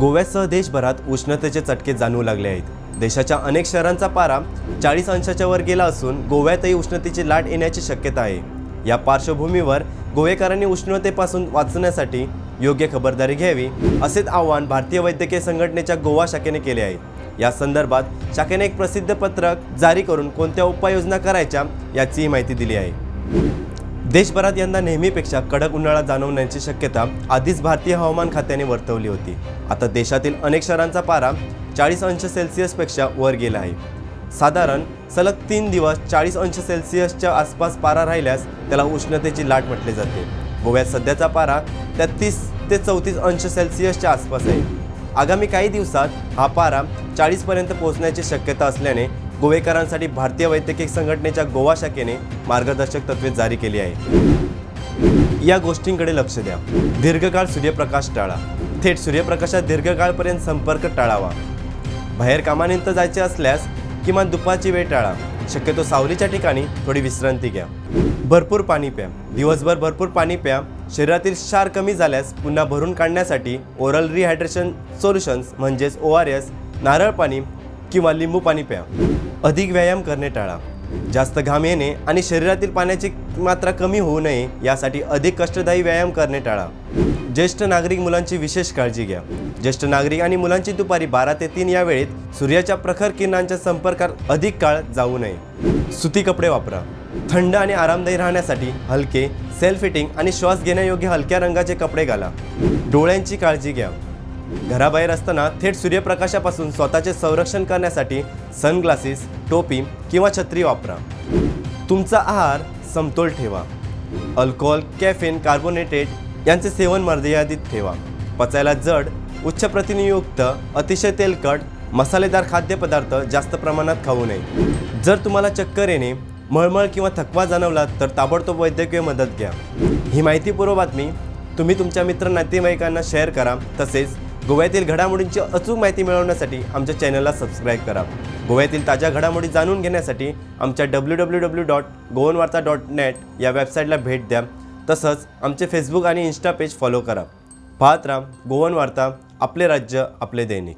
गोव्यासह देशभरात उष्णतेचे चटके जाणवू लागले आहेत. देशाच्या अनेक शहरांचा पारा चाळीस अंशाच्या वर गेला असून गोव्यातही उष्णतेची लाट येण्याची शक्यता आहे. या पार्श्वभूमीवर गोवेकरांनी उष्णतेपासून वाचण्यासाठी योग्य खबरदारी घ्यावी असेच आवाहन भारतीय वैद्यकीय संघटनेच्या गोवा शाखेने केले आहे. या संदर्भात शाखेने एक प्रसिद्ध पत्रक जारी करून कोणत्या उपाययोजना करायच्या याचीही माहिती दिली आहे. देशभरात यंदा नेहमीपेक्षा कडक उन्हाळा जाणवण्याची शक्यता आधीच भारतीय हवामान खात्याने वर्तवली होती. आता देशातील अनेक शहरांचा पारा चाळीस अंश सेल्सिअसपेक्षा वर गेला आहे. साधारण सलग तीन दिवस चाळीस अंश सेल्सिअसच्या आसपास पारा राहिल्यास त्याला उष्णतेची लाट म्हटले जाते. गोव्यात सध्याचा पारा तेहतीस ते चौतीस अंश सेल्सिअसच्या आसपास आहे. आगामी काही दिवसात हा पारा चाळीसपर्यंत पोहोचण्याची शक्यता असल्याने गोवेकरांसाठी भारतीय वैद्यकीय संघटनेच्या गोवा शाखेने मार्गदर्शक तत्वे जारी केली आहे या गोष्टींकडे लक्ष द्या. दीर्घकाळ सूर्यप्रकाश टाळा. थेट सूर्यप्रकाशात दीर्घकाळपर्यंत संपर्क टाळावा. बाहेर कामानिमित्त जायचे असल्यास किमान दुपारची वेळ टाळा. शक्यतो सावलीच्या ठिकाणी थोडी विश्रांती घ्या. भरपूर पाणी प्या. दिवसभर भरपूर पाणी प्या. शरीरातील क्षार कमी झाल्यास पुन्हा भरून काढण्यासाठी ओरल रिहायड्रेशन सोल्युशन्स म्हणजेच ओ आर एस नारळ पाणी किंवा लिंबू पाणी प्या. अधिक व्यायाम करणे टाळा. जास्त घाम येणे आणि शरीरातील पाण्याची मात्रा कमी होऊ नये यासाठी अधिक कष्टदायी व्यायाम करणे टाळा. ज्येष्ठ नागरिक मुलांची विशेष काळजी घ्या. ज्येष्ठ नागरिक आणि मुलांची दुपारी बारा ते तीन या वेळेत सूर्याच्या प्रखर किरणांच्या संपर्कात अधिक काळ जाऊ नये. सुती कपडे वापरा. थंड आणि आरामदायी राहण्यासाठी हलके सेल्फ फिटिंग आणि श्वास घेण्यायोग्य हलक्या रंगाचे कपडे घाला. डोळ्यांची काळजी घ्या. घराबाहेर असताना थेट सूर्यप्रकाशापासून स्वतःचे संरक्षण करण्यासाठी सनग्लासेस टोपी किंवा छत्री वापरा. तुमचा आहार समतोल ठेवा. अल्कोहोल कॅफेन कार्बोनेटेड यांचे सेवन मर्यादित ठेवा. पचायला जड उच्च प्रथिनयुक्त अतिशय तेलकट मसालेदार खाद्यपदार्थ जास्त प्रमाणात खाऊ नये. जर तुम्हाला चक्कर येणे मळमळ किंवा थकवा जाणवला तर ताबडतोब वैद्यकीय मदत घ्या. ही माहितीपूर्व बातमी तुम्ही तुमच्या मित्र नातेवाईकांना शेअर करा. तसेच गोव्यातील घडामोडींची अचूक माहिती मिळवण्यासाठी आमच्या चॅनलला सबस्क्राईब करा. गोव्यातील ताज्या घडामोडी जाणून घेण्यासाठी आमच्या W W W dot Goan Varta dot net या वेबसाईटला भेट द्या. तसंच आमचे फेसबुक आणि इन्स्टा पेज फॉलो करा. पाहत राहा गोवन वार्ता आपले राज्य आपले दैनिक.